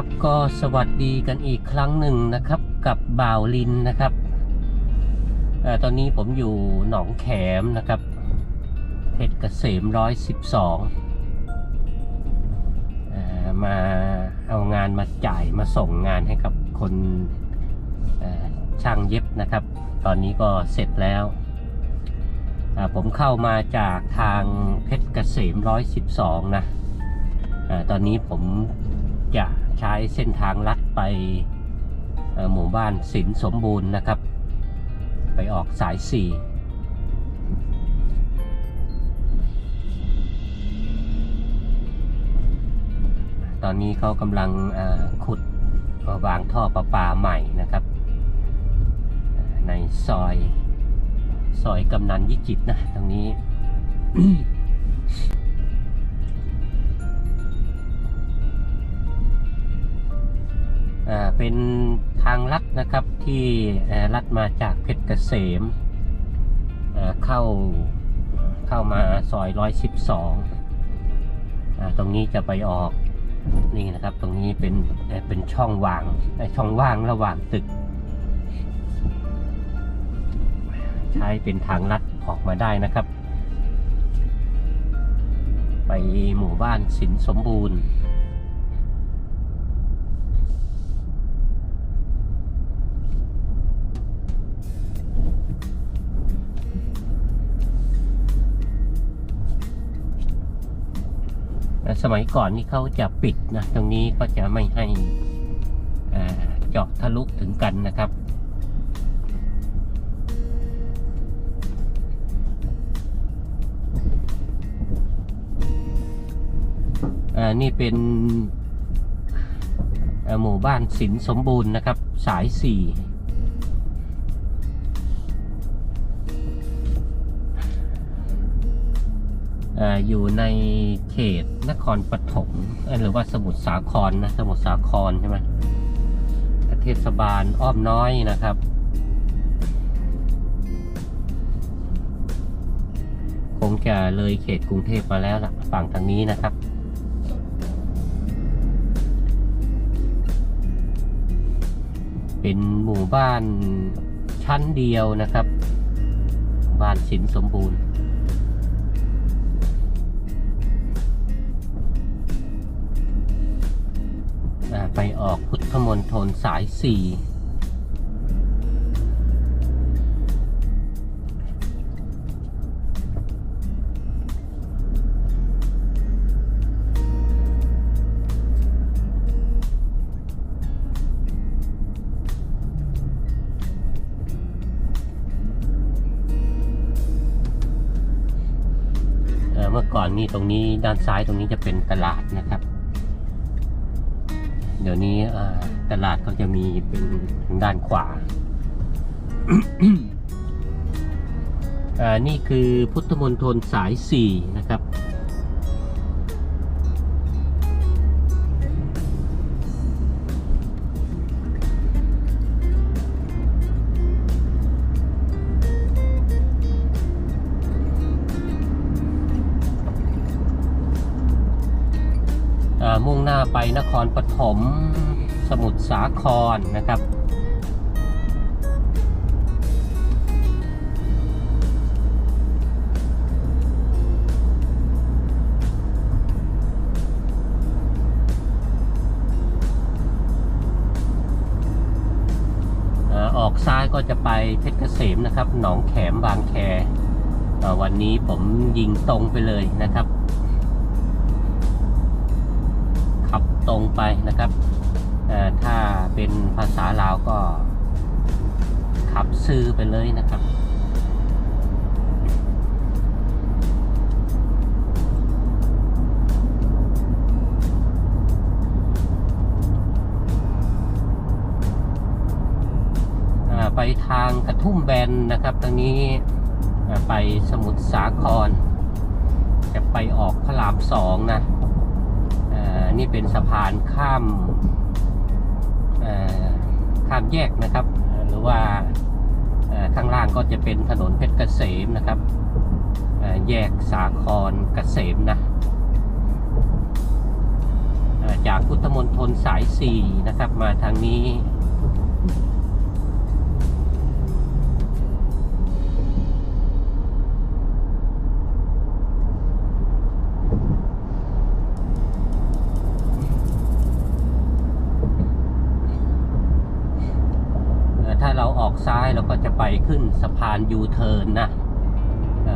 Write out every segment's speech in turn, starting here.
ครับ ก็สวัสดีกันอีกครั้งหนึ่งนะครับกับบ่าวลินนะครับอตอนนี้ผมอยู่หนองแขมนะครับเพชรเกษมร้อยสิบสองมาเอางานมาจ่ายมาส่งงานให้กับคนช่างเย็บนะครับ ตอนนี้ก็เสร็จแล้ว ผมเข้ามาจากทางเพชรเกษมร้อยสิบสองนะอตอนนี้ผมจะ ใช้เส้นทางลัดไปหมู่บ้านสินสมบูรณ์นะครับ ไปออกสายสี่ตอนนี้เขากำลังขุดวางท่อประปาใหม่นะครับ ในซอย ซอยกำนันยิจิตนะ ตรงนี้ เป็นทางลัดนะครับที่ลัดมาจากเพชรเกษมเข้าเข้ามาซอยร้อยสิบสองตรงนี้จะไปออกนี่นะครับตรงนี้เป็นเป็นช่องว่างช่องว่างระหว่างตึก ใช้เป็นทางลัดออกมาได้นะครับ ไปหมู่บ้านสินสมบูรณ์ สมัยก่อนนี่เขาจะปิดนะ ตรงนี้ก็จะไม่ให้เจาะทะลุถึงกันนะครับนี่เป็นหมู่บ้านสินสมบูรณ์นะครับ สายสี่ อยู่ในเขตนครปฐมหรือว่าสมุทรสาครนะสมุทรสาครใช่ไหมเทศบาลอ้อมน้อยนะครับ คงจะเลยเขตกรุงเทพมาแล้วล่ะฝั่งทางนี้นะครับเป็นหมู่บ้านชั้นเดียวนะครับ บ้านสินสมบูรณ์ ไปออกพุทธมณฑลสายสี่เมื่อก่อนนี่ตรงนี้ด้านซ้ายตรงนี้จะเป็นตลาดนะครับ ดี๋ยวนี้ตลาดเขาจะมีเป็นทางด้านขวาอ่านี่คือพุทธมณฑลสายสี่นะครับ มุ่งหน้าไปนครปฐมสมุทรสาครนะครับอ่าออกซ้ายก็จะไปเพชรเกษมนะครับ หนองแขมบางแคอ่าวันนี้ผมยิงตรงไปเลยนะครับ นะครับถ้าเป็นภาษาลาวก็ขับซื้อไปเลยนะครับไปทางกระทุ่มแบนนะครับตรงนี้ไปสมุทรสาคร จะไปออกพระรามสองนะ นี่เป็นสะพานข้ามข้ามแยกนะครับ หรือว่าข้างล่างก็จะเป็นถนนเพชรเกษมนะครับแยกสาครเกษมนะจากพุทธมณฑลสาย 4 นะครับ มาทางนี้ แล้วก็จะไปขึ้นสะพานยูเทิร์นนะ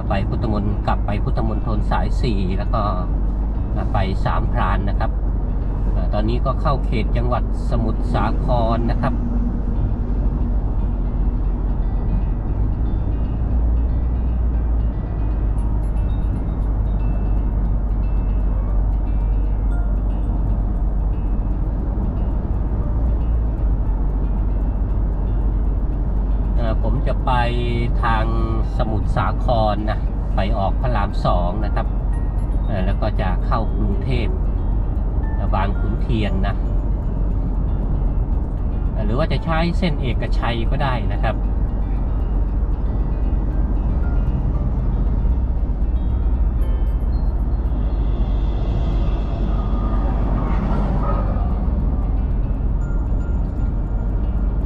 ไปพุทธมนต์กลับไปพุทธมณฑลสายสี่แล้วก็ไปสามพรานนะครับ ตอนนี้ก็เข้าเขตจังหวัดสมุทรสาครนะครับ ผมจะไปทางสมุทรสาครนะ ไปออกพระรามสองนะครับ แล้วก็จะเข้ากรุงเทพบางขุนเทียนนะ หรือว่าจะใช้เส้นเอกชัยก็ได้นะครับ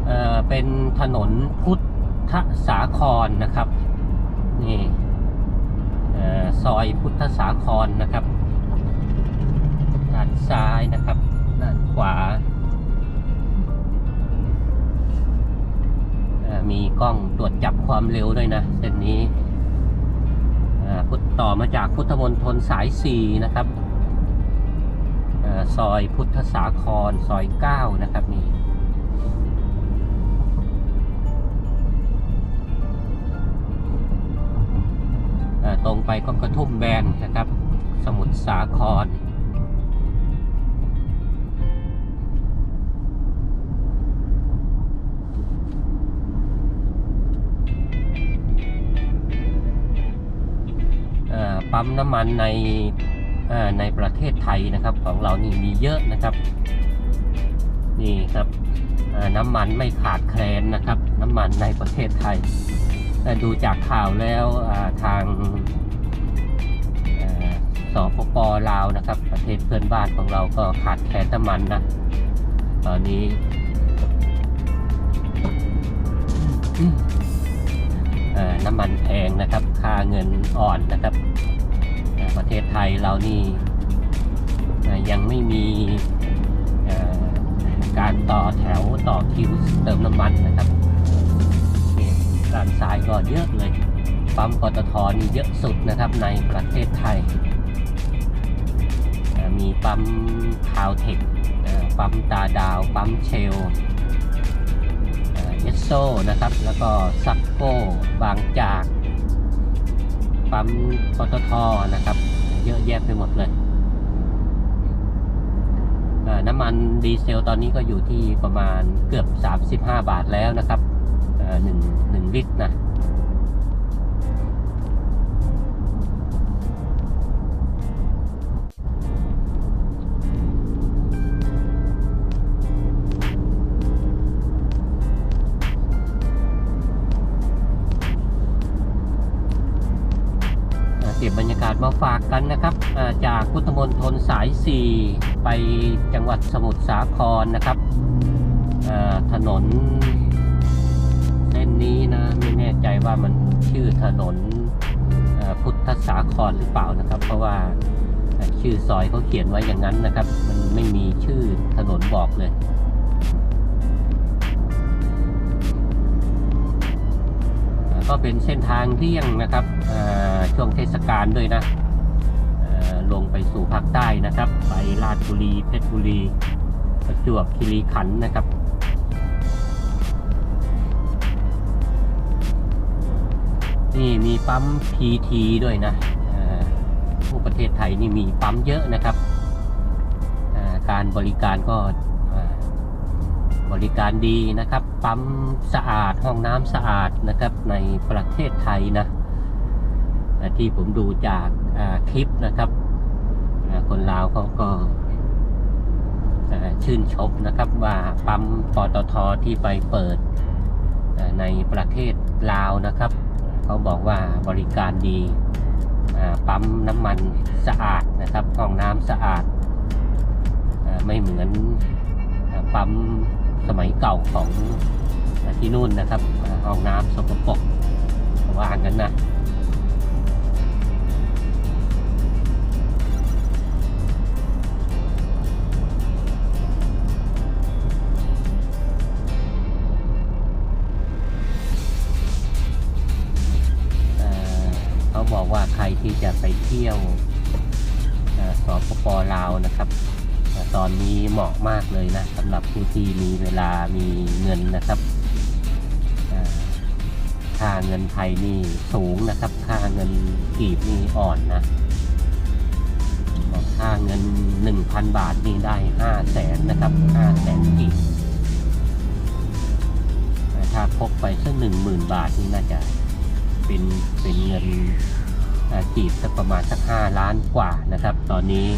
เอ่อเป็นถนนพุทธ ทสาครนะครับนี่เอ่อซอยพุทธสาครนะครับ ด้านซ้ายนะครับ ด้านขวา มีกล้องตรวจจับความเร็วด้วยนะ เส้นนี้พุทธต่อมาจากพุทธมณฑลสาย 4 นะครับอซอยพุทธสาคร ซอย 9 นะครับนี่ ตรงไปก็กระทุ่มแบนนะครับ สมุทรสาคร ปั๊มน้ำมันในในประเทศไทยนะครับของเรานี่มีเยอะนะครับ นี่ครับน้ำมันไม่ขาดแคลนนะครับ น้ำมันในประเทศไทย แต่ดูจากข่าวแล้วทางสปปลาวนะครับ ประเทศเพื่อนบ้านของเราก็ขาดแคลนน้ำมันนะตอนนี้น้ำมันแพงนะครับ ค่าเงินอ่อนนะครับ ประเทศไทยเรานี่ยังไม่มีการต่อแถวต่อคิวเติมน้ำมันนะครับ ด้านซ้ายก็เยอะเลย ปั๊มปตทนี่เยอะสุดนะครับในประเทศไทย มีปั๊มคาวเทคปั๊มตาดาว ปั๊มเชลเอสโซนะครับ แล้วก็ซักโก้บางจาก ปั๊มปตทนะครับ เยอะแยะไปหมดเลยน้ำมันดีเซลตอนนี้ก็อยู่ที่ประมาณเกือบ 35 บาทแล้วนะครับ หนึ่งหนึ่งลิตรนะเก็บบรรยากาศมาฝากกันนะครับ จากพุทธมณฑลสาย 4 ไปจังหวัดสมุทรสาครนะครับถนน นนี้นะไม่แน่ใจว่ามันชื่อถนนพุทธสาครหรือเปล่านะครับ เพราะว่าชื่อซอยเขาเขียนไว้อย่างนั้นนะครับ มันไม่มีชื่อถนนบอกเลยก็เป็นเส้นทางเลี่ยงนะครับช่วงเทศกาลด้วยนะลงไปสู่ภาคใต้นะครับ ไปราชบุรีเพชรบุรี ประจวบคีรีขันธ์นะครับ นี่มีปั๊ม PT ด้วยนะเอ่อผู้ประเทศไทยนี่มีปั๊มเยอะนะครับการบริการก็บริการดีนะครับ ปั๊มสะอาดห้องน้ำสะอาดนะครับในประเทศไทยนะที่ผมดูจากคลิปนะครับคนลาวเขาก็ชื่นชมนะครับว่าปั๊มปตทที่ไปเปิดในประเทศลาวนะครับ เขาบอกว่าบริการดีปั๊มน้ำมันสะอาดนะครับห้องน้ำสะอาดอไม่เหมือนปั๊มสมัยเก่าของที่นู่นนะครับอ่าห้องน้ำสกปรกว่ากันนะ บอกว่าใครที่จะไปเที่ยวสปปลาวนะครับ ตอนนี้เหมาะมากเลยนะสำหรับผู้ที่มีเวลามีเงินนะครับค่าเงินไทยนี่สูงนะครับ ค่าเงินกีบนี่อ่อนนะค่าเงิน 1,000 บาทนี่ได้5 0 0แสนนะครับ5แสนกีบถ้าพกไปสักหนึ่งหมื่นบาทนี่น่าจะเป็นเป็นเงิน อ่ากีบสักประมาณสักห้าล้านกว่านะครับ ตอนนี้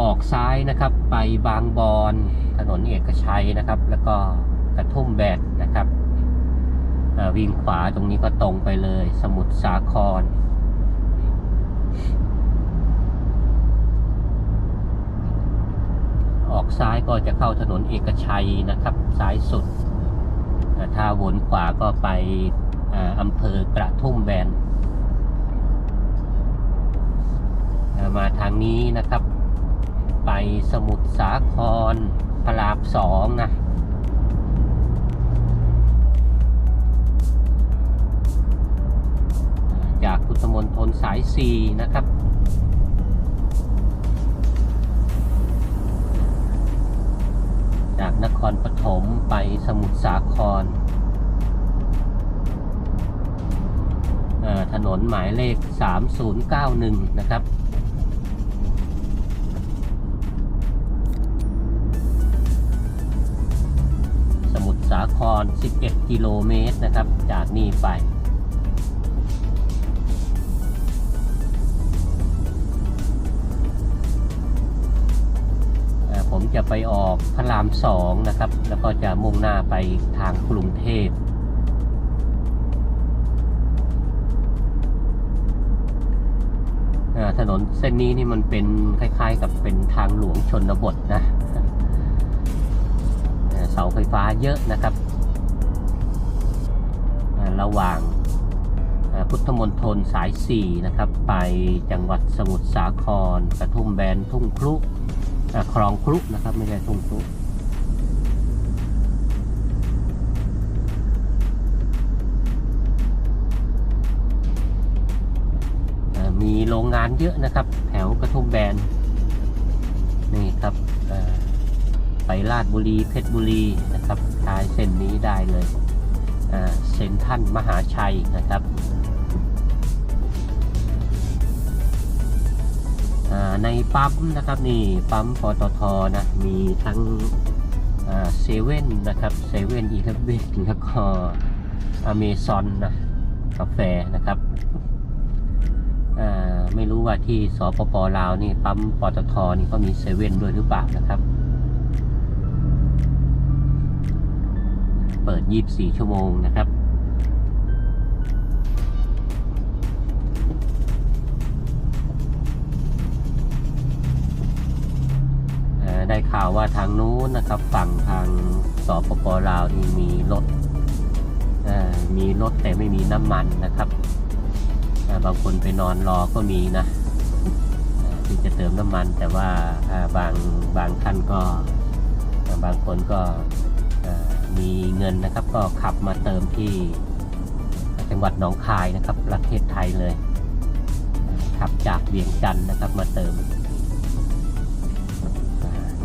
ออกซ้ายนะครับไปบางบอนถนนเอกชัยนะครับ แล้วก็กระทุ่มแบนนะครับวิ่งขวาตรงนี้ก็ตรงไปเลย สมุทรสาคร ออกซ้ายก็จะเข้าถนนเอกชัยนะครับซ้ายสุด ถ้าวนขวาก็ไปอำเภอกระทุ่มแบนมาทางนี้นะครับ ไปสมุทรสาครพระรามสองนะจากพุทธมณฑลสายสี่นะครับ จากนครปฐมไปสมุทรสาครเอ่อถนนหมายเลข 3091 นะครับสมุทรสาคร 11 กิโลเมตรนะครับ จากนี่ไป จะไปออกพระรามสองนะครับ แล้วก็จะมุ่งหน้าไปทางกรุงเทพอ่อถนนเส้นนี้นี่มันเป็นคล้ายๆ กับเป็นทางหลวงชนบทนะเสาไฟฟ้าเยอะนะครับ ระหว่างพุทธมณฑลสาย 4 นะครับ ไปจังหวัดสมุทรสาคร กระทุ่มแบนทุ่งครุ คลองครุกนะครับ ไม่ใช่ทุ่งครุอ่ามีโรงงานเยอะนะครับ แถวกระทุ่มแบน นี่ครับอ่าไปลาดบุรีเพชรบุรีนะครับทายเส้นนี้ได้เลยเซ็นทรันมหาชัยนะครับ ในปั๊มนะครับนี่ปั๊มปตทนะมีทั้งเซเว่นนะครับเซเว่นอีเลฟเว่นแล้วก็อเมซอนนะกาแฟนะครับไม่รู้ว่าที่สปปลาวนี่ปั๊มปตทนี่ก็มีเซเว่นด้วยหรือเปล่านะครับ เปิด 24 ชั่วโมงนะครับ ได้ข่าวว่าทางนู้นนะครับฝั่งทางสปปลาวนี่มีรถมีรถแต่ไม่มีน้ำมันนะครับบางคนไปนอนรอก็มีนะที่จะเติมน้ำมัน แต่ว่าบางบางท่านก็บางคนก็มีเงินนะครับ ก็ขับมาเติมที่จังหวัดหนองคายนะครับ ประเทศไทยเลยขับจากเวียงจันทร์นะครับมาเติม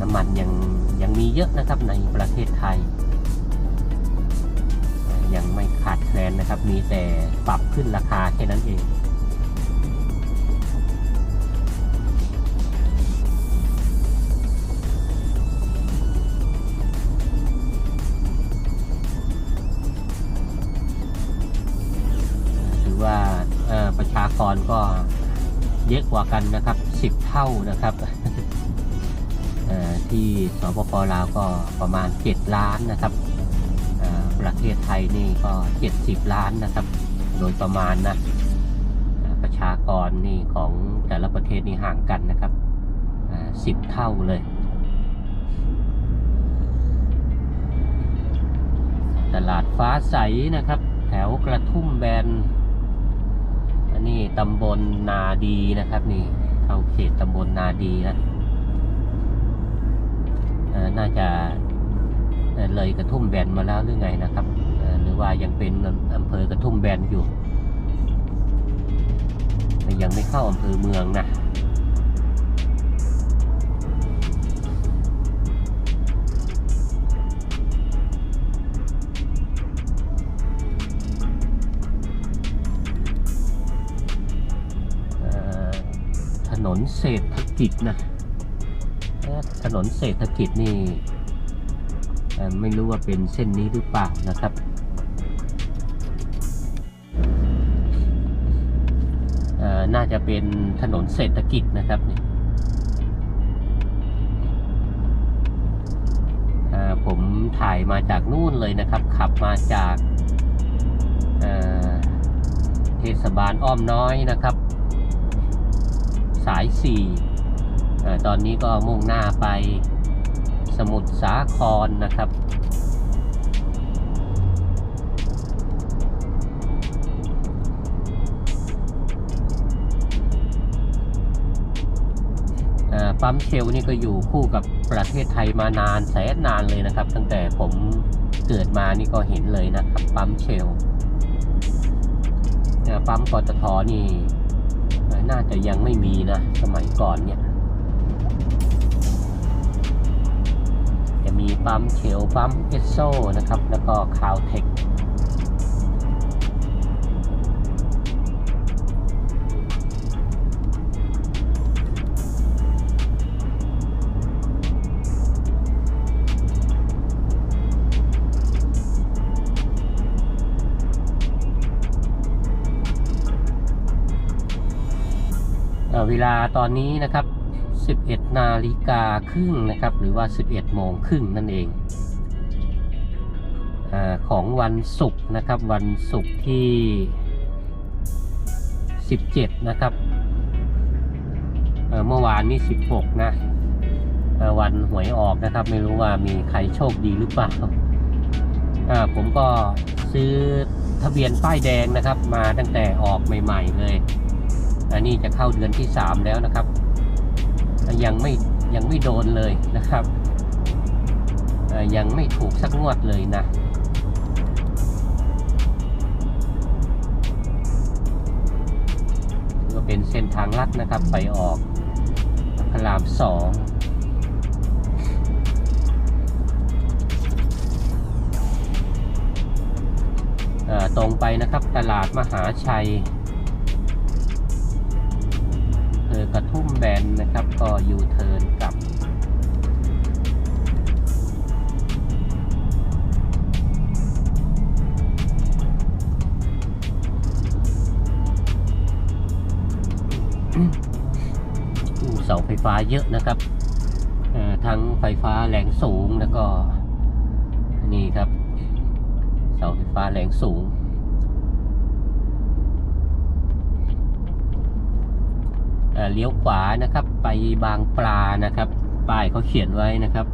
น้ำมันยังยังมีเยอะนะครับในประเทศไทย ยังไม่ขาดแคลนนะครับ มีแต่ปรับขึ้นราคาแค่นั้นเองถือว่าประชากรก็เยอะกว่ากันนะครับ 10 เท่านะครับ ที่สปปลาวก็ประมาณ 7 ล้านนะครับ ประเทศไทยนี่ก็ 70 ล้านนะครับ โดยประมาณนะประชากรนี่ของแต่ละประเทศนี่ห่างกันนะครับสิบเท่าเลย ตลาดฟ้าใสนะครับ แถวกระทุ่มแบนอันนี้ตำบลนาดีนะครับนี่เข้าเขตตำบลนาดีนะ น่าจะเลยกระทุ่มแบนมาแล้วหรือไงนะครับหรือว่ายังเป็นอำเภอกระทุ่มแบนอยู่แต่ยังไม่เข้าอำเภอเมืองนะถนนเศรษฐกิจนะ ถนนเศรษฐกิจนี่ไม่รู้ว่าเป็นเส้นนี้หรือเปล่านะครับอ่อน่าจะเป็นถนนเศรษฐกิจนะครับนี่เอ่อผมถ่ายมาจากนู่นเลยนะครับ ขับมาจากเอ่อเทศบาลอ้อมน้อยนะครับ สายสี่ ตอนนี้ก็มุ่งหน้าไปสมุทรสาครนะครับ ปั๊มเชลนี่ก็อยู่คู่กับประเทศไทยมานานแสนนานเลยนะครับ ตั้งแต่ผมเกิดมานี่ก็เห็นเลยนะครับ ปั๊มเชลปั๊มปตทนี่น่าจะยังไม่มีนะ สมัยก่อนเนี่ย ปั๊มเชลปั๊มเอสโซนะครับ แล้วก็คาวเทคเวลาตอนนี้นะครับ 11 นาฬิกาครึ่งนะครับ หรือว่า 11 โมงครึ่งนั่นเองอของวันศุกร์นะครับ วันศุกร์ที่ 17 นะครับเมื่อวานนี้ 16 นะวันหวยออกนะครับ ไม่รู้ว่ามีใครโชคดีหรือเปล่าอ่าผมก็ซื้อทะเบียนป้ายแดงนะครับ มาตั้งแต่ออกใหม่ ๆ เลย อันนี้จะเข้าเดือนที่สามแล้วนะครับ ยังไม่ยังไม่โดนเลยนะครับยังไม่ถูกสักงวดเลยนะก็เป็นเส้นทางลัดนะครับไปออกพระรามสองตรงไปนะครับตลาดมหาชัย นะครับ ก็ยูเทิร์นกลับ เสาไฟฟ้าเยอะนะครับ ทั้งไฟฟ้าแรงสูงแล้วก็ นี่ครับ เสาไฟฟ้าแรงสูง เออเลี้ยวขวานะครับไปบางปลานะครับ ป้ายเขาเขียนไว้นะครับ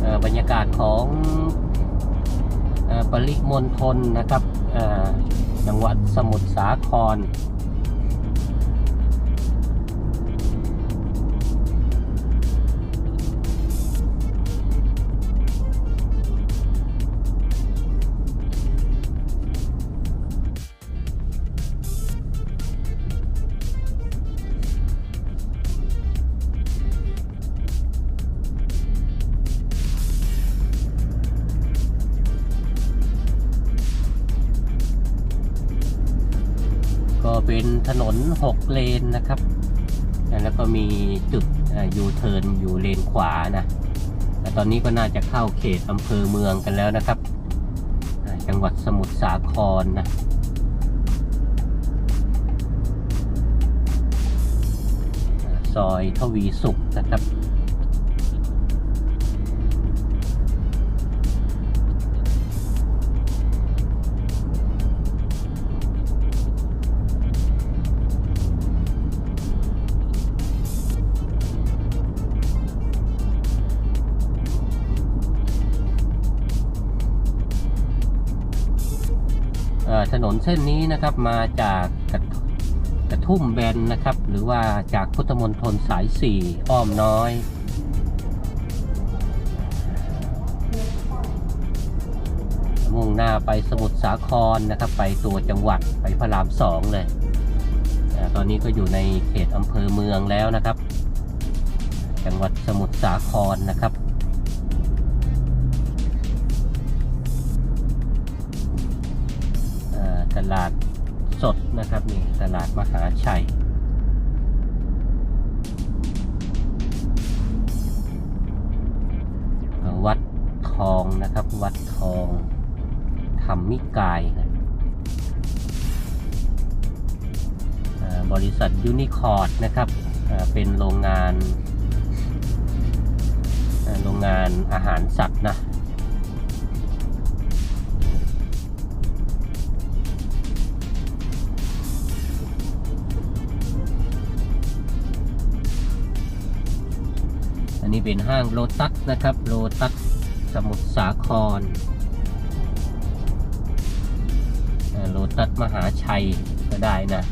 เอ่อบรรยากาศของเอ่อปริมณฑลนะครับ จังหวัดสมุทรสาคร นถนน 6 เลนนะครับ แล้วก็มีจุดยูเทิร์นอยู่เลนขวานะแต่ตอนนี้ก็น่าจะเข้าเขตอำเภอเมืองกันแล้วนะครับ จังหวัดสมุทรสาครนะซอยทวีสุขนะครับ นนเส้นนี้นะครับมาจากกระกระทุ่มแบนนะครับ หรือว่าจากพุทธมณฑลสายสี่อ้อมน้อยมุ่งหน้าไปสมุทรสาครนะครับ ไปตัวจังหวัดไปพระรามสองเลย ตอนนี้ก็อยู่ในเขตอำเภอเมืองแล้วนะครับ จังหวัดสมุทรสาครนะครับ ลาดสดนะครับนี่ตลาดมหาชัยวัดทองนะครับ วัดทองธรรมิกายนะบริษัทยูนิคอร์ดนะครับเป็นโรงงาน โรงงานอาหารสัตว์นะ เป็นห้างโลตัสนะครับโลตัสสมุทรสาครโลตัสมหาชัยก็ได้นะ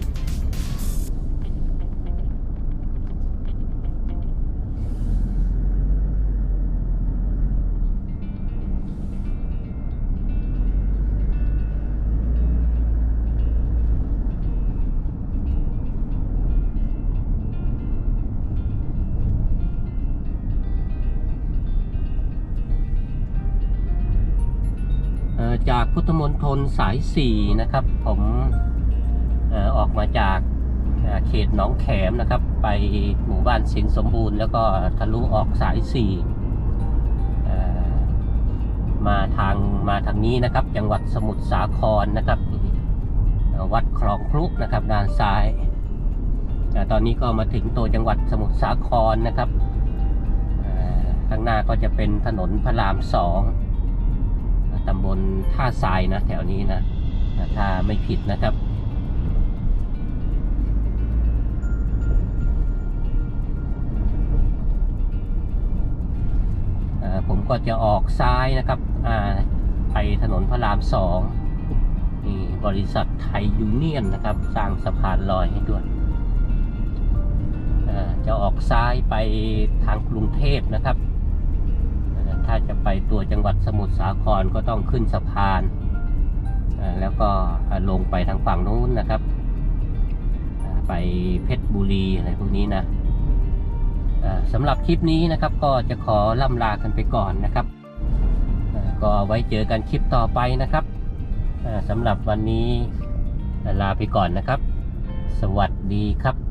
ธมณฑลสายสี่นะครับ ผมออกมาจากเขตหนองแขมนะครับ ไปหมู่บ้านสินสมบูรณ์ แล้วก็ทะลุออกสายสี่มาทางมาทางนี้นะครับ จังหวัดสมุทรสาครนะครับ วัดคลองพลุนะครับด้านซ้ายตอนนี้ก็มาถึงตัวจังหวัดสมุทรสาครนะครับข้างหน้าก็จะเป็นถนนพระรามสอง ตำบลท่าทรายนะ แถวนี้นะ ถ้าไม่ผิดนะครับ ผมก็จะออกซ้ายนะครับไปถนนพระรามสองนี่บริษัทไทยยูเนียนนะครับ สร้างสะพานลอยให้ด้วยจะออกซ้ายไปทางกรุงเทพนะครับ ถ้าจะไปตัวจังหวัดสมุทรสาครก็ต้องขึ้นสะพาน แล้วก็ลงไปทางฝั่งนู้นนะครับ ไปเพชรบุรีอะไรพวกนี้นะสำหรับคลิปนี้นะครับก็จะขอล่ำลากันไปก่อนนะครับ ก็ไว้เจอกันคลิปต่อไปนะครับสำหรับวันนี้ลาไปก่อนนะครับ สวัสดีครับ